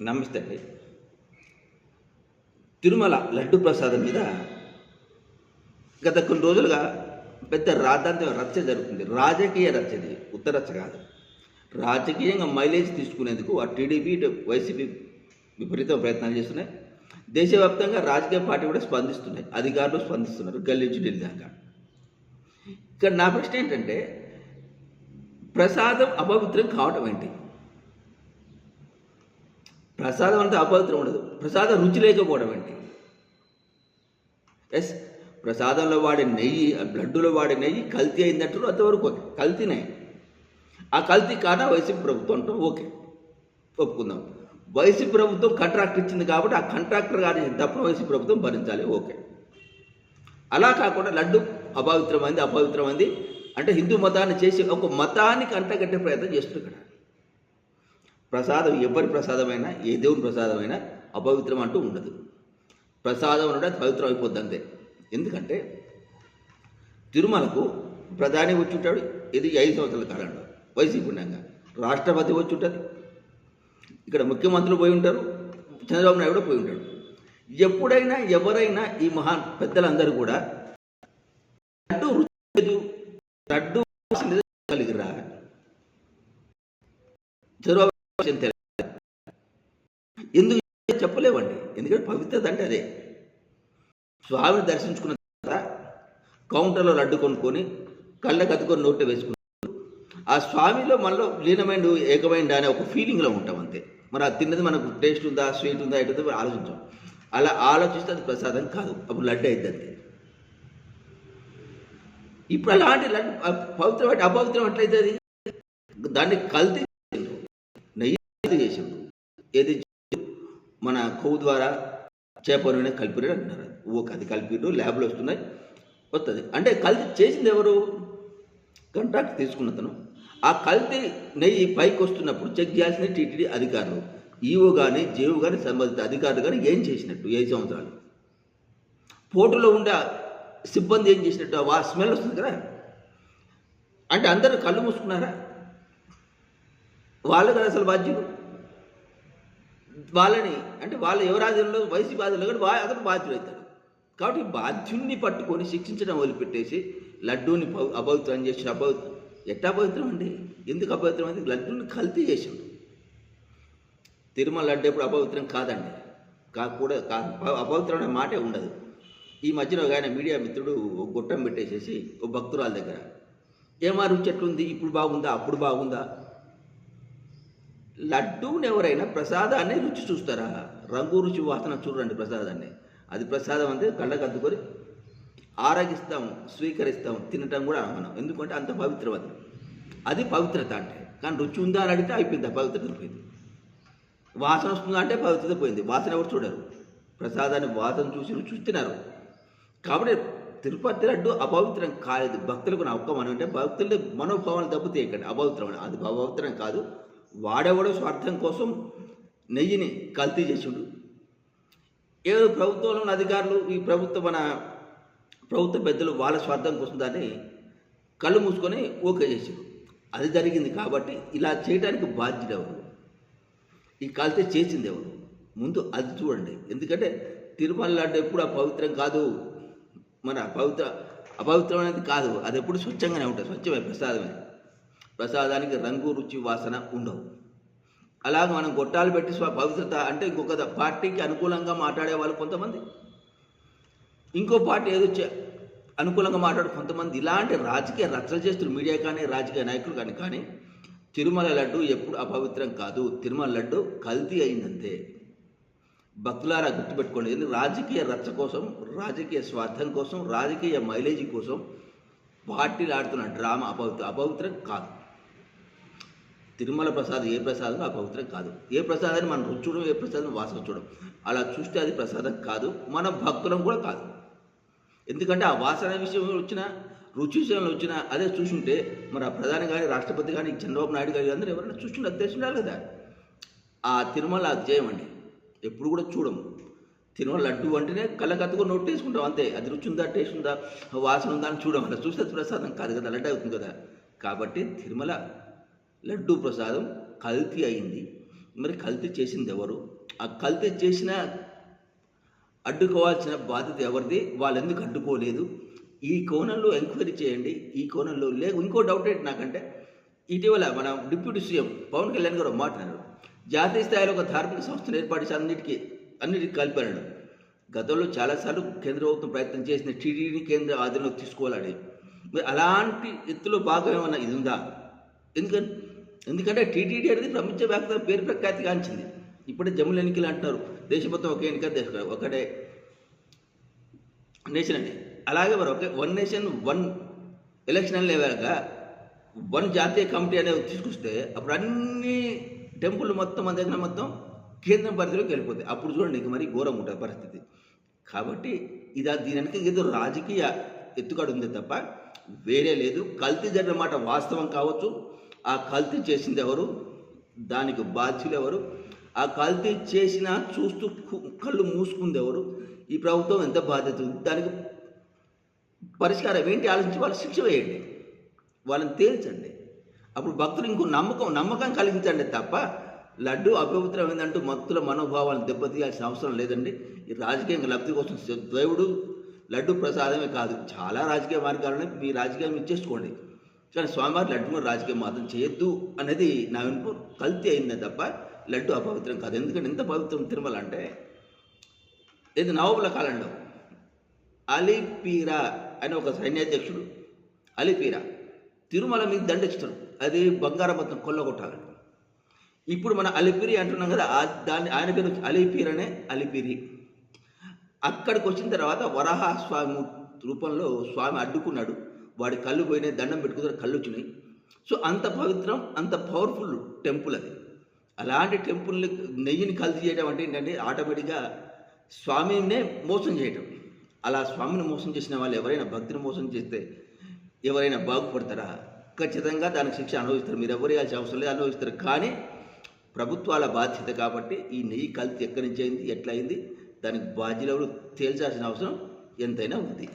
నమస్తే అండి. తిరుమల లడ్డు ప్రసాదం మీద గత కొన్ని రోజులుగా పెద్ద రాద్ధాంతం రచ్చ జరుగుతుంది. రాజకీయ రచ్చది ఉత్తరచ్చ ఉత్తర రచ్చ కాదు. రాజకీయంగా మైలేజ్ తీసుకునేందుకు ఆ టీడీపీ ఇటు వైసీపీ విపరీతం ప్రయత్నాలు చేస్తున్నాయి. దేశవ్యాప్తంగా రాజకీయ పార్టీ కూడా స్పందిస్తున్నాయి. అధికారులు స్పందిస్తున్నారు గల్లీ దాకా. ఇక్కడ నా ప్రశ్న ఏంటంటే ప్రసాదం అపవిత్రం కావటం ఏంటి? ప్రసాదం అంటే అపవిత్రం ఉండదు. ప్రసాదం రుచి లేకపోవడం అంటే ఎస్ ప్రసాదంలో వాడే నెయ్యి ఆ వాడే నెయ్యి కల్తీ అయిందంటారు అంతవరకు ఓకే. కల్తీనే ఆ కల్తీ కాదా? వైసీపీ ప్రభుత్వం అంటాం ఓకే. ఒప్పుకుందాం. వైసీపీ ప్రభుత్వం కాంట్రాక్ట్ ఇచ్చింది కాబట్టి ఆ కాంట్రాక్టర్ గారి తప్పును వైసీపీ ప్రభుత్వం భరించాలి. ఓకే. అలా కాకుండా లడ్డు అపవిత్రమైంది అపవిత్రమైంది. అంటే హిందూ మతాన్ని చేసి ఒక మతానికి అంటగట్టే ప్రయత్నం చేస్తున్నారు ఇక్కడ. ప్రసాదం ఎవరి ప్రసాదమైనా ఏ దేవుని ప్రసాదమైనా అపవిత్రం అంటూ ఉండదు. ప్రసాదం అంటే పవిత్రం అయిపోద్ది అంతే. ఎందుకంటే తిరుమలకు ప్రధాని వచ్చి ఉంటాడు ఇది ఐదు సంవత్సరాల కాలంలో వైసీపీ ఉండగా. రాష్ట్రపతి వచ్చి ఉంటుంది ఇక్కడ ముఖ్యమంత్రులు పోయి ఉంటారు చంద్రబాబు నాయుడు కూడా పోయి ఉంటాడు. ఎప్పుడైనా ఎవరైనా ఈ మహాన్ పెద్దలందరూ కూడా తడ్డు రుచి కలిగిరా చంద్రబాబు తెలియదు. ఎందుకు చెప్పలేవండి ఎందుకంటే పవిత్రత అంటే అదే. స్వామిని దర్శించుకున్న తర్వాత కౌంటర్లో లడ్డు కొనుక్కొని కళ్ళ కత్తుకొని నోట్లో వేసుకున్నాడు ఆ స్వామిలో మనలో లీనమైండు ఏకమైండు అనే ఒక ఫీలింగ్లో ఉంటాం అంతే. మరి అది తిన్నది మనకు టేస్ట్ ఉందా స్వీట్ ఉందా ఏంటో ఆలోచించాం. అలా ఆలోచిస్తే అది ప్రసాదం కాదు. అప్పుడు లడ్డు అయింది అంతే ఇప్పుడు అలాంటి లడ్డు పవిత్రం అంటే అపవిత్రం ఎట్లయితే అది దాన్ని కల్తీ చేసిండ్రు. చేసిండు. ఏది మన కొవ్వు ద్వారా చేప నూనె అంటున్నారు. ఓకే అది కలిపిరు ల్యాబ్లు వస్తున్నాయి వస్తుంది అంటే కల్తీ చేసింది ఎవరు? కాంట్రాక్ట్ తీసుకున్న తను ఆ కల్తీ నెయ్యి పైకి వస్తున్నప్పుడు చెక్ చేయాల్సిన టీటీడీ అధికారులు. ఈఓ కానీ జేఓ కానీ సంబంధిత అధికారులు కానీ ఏం చేసినట్టు ఏ సంవత్సరాలు? పోటులో ఉండే సిబ్బంది ఏం చేసినట్టు? ఆ స్మెల్ వస్తుంది కదా. అంటే అందరూ కళ్ళు మూసుకున్నారా? వాళ్ళు కదా అసలు బాధ్యులు? వాళ్ళని అంటే వాళ్ళ ఎవరాజ్యంలో వయసు బాధ్యులు కానీ వా- అతను బాధ్యుడవుతాడు కాబట్టి బాధ్యుణ్ణి పట్టుకొని శిక్షించడం వదిలిపెట్టేసి లడ్డూని పవి- అపవిత్రం చేసి ఎట్ట ఎట్టా అండి? ఎందుకు అభవిత్రం అంటే లడ్డూని కల్తీ చేసిండు. తిరుమల లడ్డు ఎప్పుడు అపవిత్రం కాదండి. కా కూడా అపవిత్రం అనే మాటే ఉండదు. ఈ మధ్యలో ఒక ఆయన మీడియా మిత్రుడు ఒక గుట్టం పెట్టేసేసి ఓ భక్తురాల దగ్గర ఏమా రుచి ఎట్లుంది? ఇప్పుడు బాగుందా? అప్పుడు బాగుందా? లడ్డూని ఎవరైనా ప్రసాదాన్ని రుచి చూస్తారా? రంగు రుచి వాసన చూడండి ప్రసాదాన్ని. అది ప్రసాదం అంటే కళ్ళకు అద్దుకొని ఆరగిస్తాం స్వీకరిస్తాం తినటం కూడా మనం ఎందుకంటే అంత పవిత్రం అది అది పవిత్రత అంటే. కానీ రుచి ఉందా అని అడిగితే అయిపోయింది ఆ పవిత్రత పోయింది. వాసన వస్తుందా అంటే పవిత్రత పోయింది. వాసన ఎవరు చూడరు. ప్రసాదాన్ని వాసన చూసి రుచి చూస్తున్నారు కాబట్టి తిరుపతి లడ్డు అపవిత్రం కాలేదు. భక్తులకు నా ఒక్క మనం అంటే భక్తుల మనోభావాలు దెబ్బతే ఇక్కడ అపవిత్రం అది అపవిత్రం కాదు. వాడెవడో స్వార్థం కోసం నెయ్యిని కల్తీ చేసుడు. ఏదో ప్రభుత్వంలో ఉన్న అధికారులు ఈ ప్రభుత్వ మన ప్రభుత్వ పెద్దలు వాళ్ళ స్వార్థం కోసం దాన్ని కళ్ళు మూసుకొని ఓకే చేశారు అది జరిగింది కాబట్టి ఇలా చేయడానికి బాధ్యత ఎవరు? ఈ కల్తీ చేసింది ఎవరు? ముందు అది చూడండి. ఎందుకంటే తిరుమల లడ్డు ఎప్పుడు అపవిత్రం కాదు. మన పవిత్ర అపవిత్రం అనేది కాదు. అది ఎప్పుడు స్వచ్ఛంగానే ఉంటుంది. స్వచ్ఛమే ప్రసాదమే. ప్రసాదానికి రంగు రుచి వాసన ఉండవు. అలాగ మనం గొట్టాలు పెట్టి స్వ పవిత్రత అంటే ఇంకొక పార్టీకి అనుకూలంగా మాట్లాడే వాళ్ళు కొంతమంది. ఇంకో పార్టీ ఏదో అనుకూలంగా మాట్లాడు కొంతమంది. ఇలాంటి రాజకీయ రచనలు చేస్తున్నారు మీడియా కానీ రాజకీయ నాయకులు కానీ కానీ తిరుమల లడ్డు ఎప్పుడు అపవిత్రం కాదు. తిరుమల లడ్డు కల్తీ అయిందంతే. భక్తులారా గుర్తుపెట్టుకోండి. రాజకీయ రచ్చ కోసం రాజకీయ స్వార్థం కోసం రాజకీయ మైలేజీ కోసం పార్టీలు ఆడుతున్న డ్రామా. అపవిత్ర అపవిత్రం కాదు. తిరుమల ప్రసాదం ఏ ప్రసాదం అపవిత్రం కాదు. ఏ ప్రసాదాన్ని మనం రుచి చూడడం ఏ ప్రసాదం వాసన చూడడం అలా చూస్తే అది ప్రసాదం కాదు మన భక్తులం కూడా కాదు. ఎందుకంటే ఆ వాసన విషయంలో వచ్చిన రుచి విషయంలో వచ్చిన అదే చూసుంటే మరి ఆ ప్రధాని కానీ రాష్ట్రపతి కానీ చంద్రబాబు నాయుడు గారి అందరూ ఎవరైనా చూస్తుంటే తెలిసి ఉండాలి కదా. ఆ తిరుమల అది చేయమండి ఎప్పుడు కూడా చూడము. తిరుమల లడ్డు అంటేనే కళ్ళకత్తుకు నోట్ వేసుకుంటాం అంతే. అది రుచి ఉందా టేస్ట్ ఉందా వాసన ఉందా అని చూడం. అలా చూస్తే అది ప్రసాదం కాదు కదా లడ్డు అవుతుంది కదా. కాబట్టి తిరుమల లడ్డు ప్రసాదం కల్తీ అయింది. మరి కల్తీ చేసింది ఎవరు? ఆ కల్తీ చేసిన అడ్డుకోవాల్సిన బాధ్యత ఎవరిది? వాళ్ళు ఎందుకు అడ్డుకోలేదు? ఈ కోణంలో ఎంక్వైరీ చేయండి. ఈ కోణంలో లేదు ఇంకో డౌట్ ఏంటి నాకంటే ఇటీవల మన డిప్యూటీ సీఎం పవన్ కళ్యాణ్ గారు మాట్లాడారు జాతీయ స్థాయిలో ఒక ధార్మిక సంస్థను ఏర్పాటు చేసి అన్నిటికీ అన్నిటికీ కలిపాడు గతంలో చాలాసార్లు కేంద్ర ప్రభుత్వం ప్రయత్నం చేసిన టీడీని కేంద్ర ఆధీనంలోకి తీసుకోవాలని. మరి అలాంటి ఎత్తులో భాగం ఏమన్నా ఇది ఉందా? ఎందుకని? ఎందుకంటే టీటీడీ అనేది ప్రపంచవ్యాప్తంగా పేరు ప్రఖ్యాతి గాంచింది. ఇప్పుడే జమ్ముల ఎన్నికలు అంటున్నారు. దేశం మొత్తం ఎన్నిక దేశ- ఒకటే నేషన్ అండి. అలాగే మరి ఒకే వన్ నేషన్ వన్ ఎలక్షన్ లేవాక వన్ జాతీయ కమిటీ అనేది తీసుకొస్తే అప్పుడు అన్ని టెంపుల్ మొత్తం మన దగ్గర మొత్తం కేంద్రం పరిధిలోకి వెళ్ళిపోతాయి. అప్పుడు చూడండి ఇంక మరి ఘోరంగా ఉంటుంది పరిస్థితి. కాబట్టి ఇది దీని వెనక ఏదో రాజకీయ ఎత్తుకాడు ఉంది తప్ప వేరే లేదు. కల్తీ జరిగిన మాట వాస్తవం కావచ్చు. ఆ కల్తీ చేసింది ఎవరు? దానికి బాధ్యులు ఎవరు? ఆ కల్తీ చేసిన చూస్తూ కళ్ళు మూసుకుంది ఎవరు? ఈ ప్రభుత్వం ఎంత బాధ్యత ఉంది? దానికి పరిష్కారం ఏంటి? ఆలోచించి వాళ్ళు శిక్ష వేయండి. వాళ్ళని తేల్చండి. అప్పుడు భక్తులు ఇంకో నమ్మకం నమ్మకం కలిగించండి తప్ప లడ్డు అపవిత్రమైందంటూ మత్తుల మనోభావాలను దెబ్బతీయాల్సిన అవసరం లేదండి. ఈ రాజకీయంగా లబ్ధి కోసం దేవుడు లడ్డు ప్రసాదమే కాదు. చాలా రాజకీయ మార్గాలను మీ రాజకీయం ఇచ్చేసుకోండి. కానీ స్వామివారి లడ్డు కూడా రాజకీయం మాత్రం చేయొద్దు అనేది నా వినుపు కల్తీ అయిందే తప్ప లడ్డు అపవిత్రం కాదు. ఎందుకంటే ఎంత పవిత్రం తిరుమల అంటే ఇది నవాబుల కాలంలో అలీపీరా అని ఒక సైన్యాధ్యక్షుడు అలీపీరా తిరుమల మీద దండెచ్చుతాడు అది బంగారం మొత్తం కొల్లగొట్టాలని ఇప్పుడు మన అలిపిరి అంటున్నాం కదా దాన్ని ఆయన పేరు వచ్చి అలిపిరి అనే అలిపిరి అక్కడికి వచ్చిన తర్వాత వరాహ స్వామి రూపంలో స్వామి అడ్డుకున్నాడు. వాడి కళ్ళు పోయినాయి దండం పెట్టుకున్నారు కళ్ళు వచ్చినాయి. సో అంత పవిత్రం అంత పవర్ఫుల్ టెంపుల్ అది. అలాంటి టెంపుల్ని నెయ్యిని కల్తీ చేయడం అంటే ఏంటంటే ఆటోమేటిక్గా స్వామినే మోసం చేయటం. అలా స్వామిని మోసం చేసిన వాళ్ళు ఎవరైనా భక్తిని మోసం చేస్తే ఎవరైనా బాగుపడతారా? ఖచ్చితంగా దానికి శిక్ష అనుభవిస్తారు. మీరు ఎవరు వేయాల్సిన అవసరం లేదు అనుభవిస్తారు. కానీ ప్రభుత్వాల బాధ్యత కాబట్టి ఈ నెయ్యి కల్తీ ఎక్కడి నుంచి అయింది ఎట్లయింది దానికి బాధ్యులు తేల్చాల్సిన అవసరం ఎంతైనా ఉంది.